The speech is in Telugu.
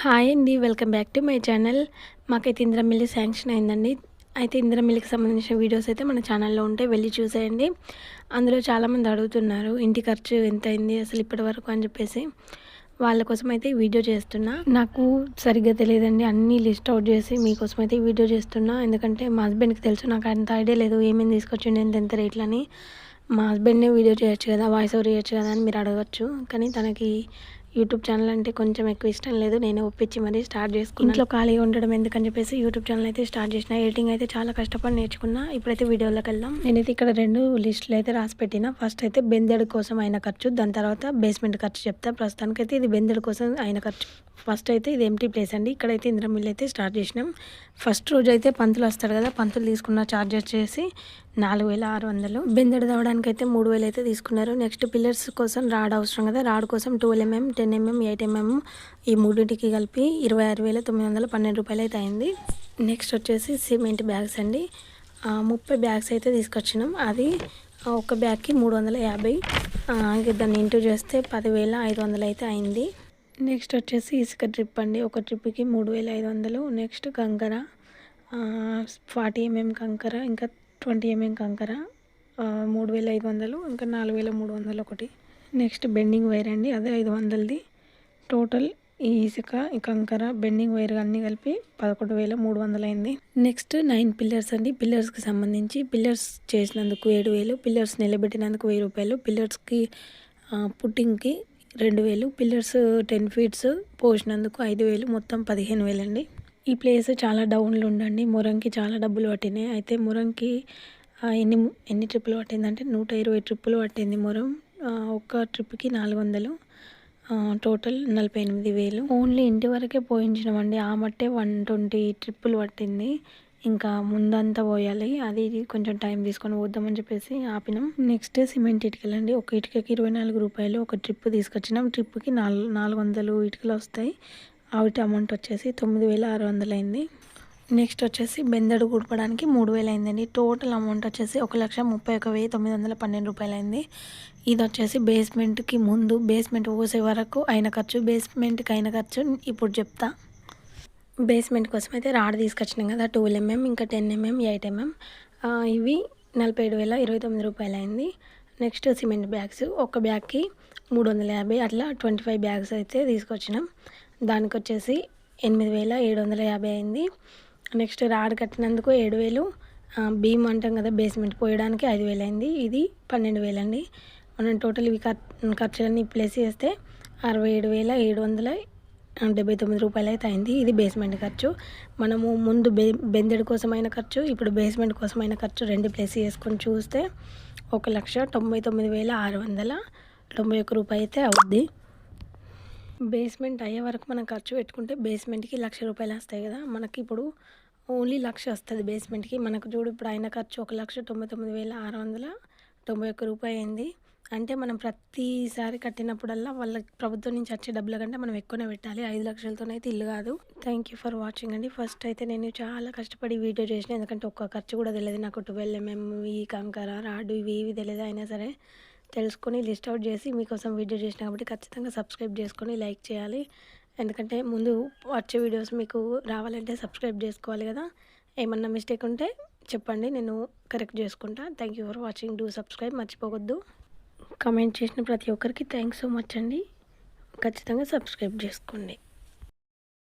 హాయ్ అండి welcome back to my channel. మాకైతే ఇంద్రమిల్లి శాంక్షన్ అయిందండి. అయితే ఇంద్రమిల్లికి సంబంధించిన వీడియోస్ అయితే మన ఛానల్లో ఉంటే వెళ్ళి చూసేయండి. అందులో చాలామంది అడుగుతున్నారు ఇంటి ఖర్చు ఎంత అయింది అసలు ఇప్పటి వరకు అని చెప్పేసి. వాళ్ళ కోసం అయితే వీడియో చేస్తున్నా. నాకు సరిగ్గా తెలియదండి అన్నీ లిస్ట్ అవుట్ చేసి మీకోసం అయితే వీడియో చేస్తున్నా. ఎందుకంటే మా హస్బెండ్కి తెలుసు నాకు అంత ఐడియా లేదు ఏమేమి తీసుకొచ్చిండి ఎంత ఎంత రేట్లని మా హస్బెండ్నే వీడియో చేయొచ్చు కదా వాయిస్ ఓవర్ చేయొచ్చు కదా అని మీరు అడగచ్చు. కానీ తనకి యూట్యూబ్ ఛానల్ అంటే కొంచెం ఎక్కువ ఇష్టం లేదు. నేను ఒప్పించి మరీ స్టార్ట్ చేసుకున్నాను ఇంట్లో ఖాళీగా ఉండడం ఎందుకని చెప్పేసి యూట్యూబ్ ఛానల్ అయితే స్టార్ట్ చేసిన. ఎడిటింగ్ అయితే చాలా కష్టపడి నేర్చుకున్నా. ఇప్పుడైతే వీడియోలోకి వెళ్దాం. నేనైతే ఇక్కడ రెండు లిస్టులు అయితే రాసి పెట్టిన. ఫస్ట్ అయితే బెందెడు కోసం అయిన ఖర్చు దాని తర్వాత బేస్మెంట్ ఖర్చు చెప్తా. ప్రస్తుతానికైతే ఇది బెందెడు కోసం అయిన ఖర్చు. ఫస్ట్ అయితే ఇది ఎంటీ ప్లేస్ అండి. ఇక్కడైతే ఇంద్రమిల్లు అయితే స్టార్ట్ చేసినాం. ఫస్ట్ రోజు అయితే పంతులు వస్తాడు కదా పంతులు తీసుకున్న చార్జెస్ వచ్చేసి నాలుగు వేల ఆరు వందలు. బెందెడు తవ్వడానికి అయితే మూడు వేలు అయితే తీసుకున్నారు. నెక్స్ట్ పిల్లర్స్ కోసం రాడ్ అవసరం కదా. రాడ్ కోసం twelve MM ten MM eight MM ఈ మూడింటికి కలిపి ఇరవై ఆరు వేల తొమ్మిది వందల పన్నెండు రూపాయలు అయితే అయింది. నెక్స్ట్ వచ్చేసి సిమెంట్ బ్యాగ్స్ అండి. ముప్పై బ్యాగ్స్ అయితే తీసుకొచ్చినాం. అది ఒక బ్యాగ్కి మూడు వందల యాభై. దాన్ని ఇంటూ చేస్తే పదివేల ఐదు వందలు అయితే అయింది. నెక్స్ట్ వచ్చేసి ఇసుక ట్రిప్ అండి. ఒక ట్రిప్కి మూడు వేల ఐదు వందలు. నెక్స్ట్ కంకర ఫార్టీ ఎంఎం కంకర ఇంకా ట్వంటీ ఎంఎం కంకర మూడు వేల ఐదు వందలు ఇంకా నాలుగు వేల మూడు వందలు ఒకటి నెక్స్ట్ బెండింగ్ వైర్ అండి అదే ఐదు వందలది. టోటల్ ఈ ఇసుక ఈ కంకర బెండింగ్ వైర్ అన్నీ కలిపి పదకొండు వేల మూడు వందలు అయింది నెక్స్ట్ నైన్ పిల్లర్స్ అండి పిల్లర్స్కి సంబంధించి పిల్లర్స్ చేసినందుకు ఏడు వేలు పిల్లర్స్ నిలబెట్టినందుకు వెయ్యి రూపాయలు పిల్లర్స్కి పుట్టింగ్కి రెండు వేలు పిల్లర్స్ టెన్ ఫీట్స్ పోసినందుకు ఐదు వేలు మొత్తం పదిహేను వేలు అండి ఈ ప్లేస్ చాలా డౌన్లో ఉండండి మురంకి చాలా డబ్బులు పట్టినాయి. అయితే మురంకి ఎన్ని ఎన్ని ట్రిప్పులు పట్టిందంటే నూట ఇరవై ట్రిప్పులు పట్టింది మురం. ఒక ఒక్క ట్రిప్కి నాలుగు వందలు. టోటల్ నలభై ఎనిమిది వేలు. ఓన్లీ ఇంటి వరకే పోయించినామండి. ఆ మట్టే వన్ ట్వంటీ ట్రిప్పులు పట్టింది. ఇంకా ముందంతా పోయాలి. అది కొంచెం టైం తీసుకొని పోద్దామని చెప్పేసి ఆపినాం. Next cement ఇటుకలండి. ఒక ఇటుకకి ఇరవై నాలుగు రూపాయలు ఒక ట్రిప్ తీసుకొచ్చినాం. ట్రిప్కి నాలుగు నాలుగు వందలు ఇటుకలు వస్తాయి. వాటి అమౌంట్ వచ్చేసి తొమ్మిది వేల ఆరు వందలు అయింది. నెక్స్ట్ వచ్చేసి బెందడు కుడపడానికి మూడు వేలు అయిందండి. టోటల్ అమౌంట్ వచ్చేసి ఒక లక్ష ముప్పై ఒక వెయ్యి తొమ్మిది వందల పన్నెండు రూపాయలు అయింది. ఇది వచ్చేసి బేస్మెంట్కి ముందు బేస్మెంట్ పోసే వరకు అయిన ఖర్చు బేస్మెంట్కి అయిన ఖర్చు ఇప్పుడు చెప్తా. బేస్మెంట్ కోసం అయితే రాడ్ తీసుకొచ్చినాం కదా ట్వెల్వ్ ఎంఎం ఇంకా టెన్ ఎంఎం ఎయిట్ ఎంఎం ఇవి నలభై ఏడు వేల ఇరవై తొమ్మిది రూపాయలు అయింది. నెక్స్ట్ సిమెంట్ బ్యాగ్స్ ఒక బ్యాగ్కి మూడు వందల యాభై అట్లా ట్వంటీ ఫైవ్ బ్యాగ్స్ అయితే తీసుకొచ్చినాం. దానికి వచ్చేసి ఎనిమిది వేల ఏడు వందల యాభై అయింది. నెక్స్ట్ రాడ్ కట్టినందుకు ఏడు వేలు. ఆ, బీమ్ అంటాం కదా బేస్మెంట్ పోయడానికి ఐదు వేలు అయింది. ఇది పన్నెండు వేలు అండి మనం టోటల్ ఇవి ఖర్చులన్నీ ప్లేస్ చేస్తే అరవై ఏడు వేల ఏడు వందల డెబ్బై తొమ్మిది రూపాయలు అయితే అయింది. ఇది బేస్మెంట్ ఖర్చు. మనము ముందు బె బెందెడు కోసమైన ఖర్చు ఇప్పుడు బేస్మెంట్ కోసమైన ఖర్చు రెండు ప్లేస్ చేసుకొని చూస్తే ఒక లక్ష తొంభై తొమ్మిది వేల ఆరు వందల తొంభై ఒక్క రూపాయి అయితే అవుద్ది. బేస్మెంట్ అయ్యే వరకు మనం ఖర్చు పెట్టుకుంటే బేస్మెంట్కి లక్ష రూపాయలు వస్తాయి కదా. మనకి ఇప్పుడు ఓన్లీ లక్ష వస్తుంది బేస్మెంట్కి. మనకు చూడు ఇప్పుడు అయిన ఖర్చు ఒక లక్ష తొంభై తొమ్మిది వేల ఆరు వందల తొంభై ఒక్క రూపాయి అయింది. అంటే మనం ప్రతిసారి కట్టినప్పుడల్లా వాళ్ళకి ప్రభుత్వం నుంచి వచ్చే డబ్బుల కంటే మనం ఎక్కువనే పెట్టాలి. ఐదు లక్షలతోనైతే ఇల్లు కాదు. థ్యాంక్ యూ ఫర్ వాచింగ్ అండి. ఫస్ట్ అయితే నేను చాలా కష్టపడి వీడియో చేసిన ఎందుకంటే ఒక్క ఖర్చు కూడా తెలియదు. నాకు ట్వెల్వ్ ఎంఎం ఈ కంకర రాడు ఇవి ఇవి తెలియదు అయినా సరే. తెలుసుకొని లిస్ట్ అవుట్ చేసి మీకోసం వీడియో చేసిన కాబట్టి ఖచ్చితంగా సబ్స్క్రైబ్ చేసుకొని లైక్ చేయాలి. ఎందుకంటే ముందు వచ్చే వీడియోస్ మీకు రావాలంటే సబ్స్క్రైబ్ చేసుకోవాలి కదా. ఏమన్నా మిస్టేక్ ఉంటే చెప్పండి నేను కరెక్ట్ చేసుకుంటా. Thank you for watching do subscribe మర్చిపోవద్దు. కమెంట్ చేసిన ప్రతి ఒక్కరికి థ్యాంక్స్ సో మచ్ అండి. ఖచ్చితంగా సబ్స్క్రైబ్ చేసుకోండి.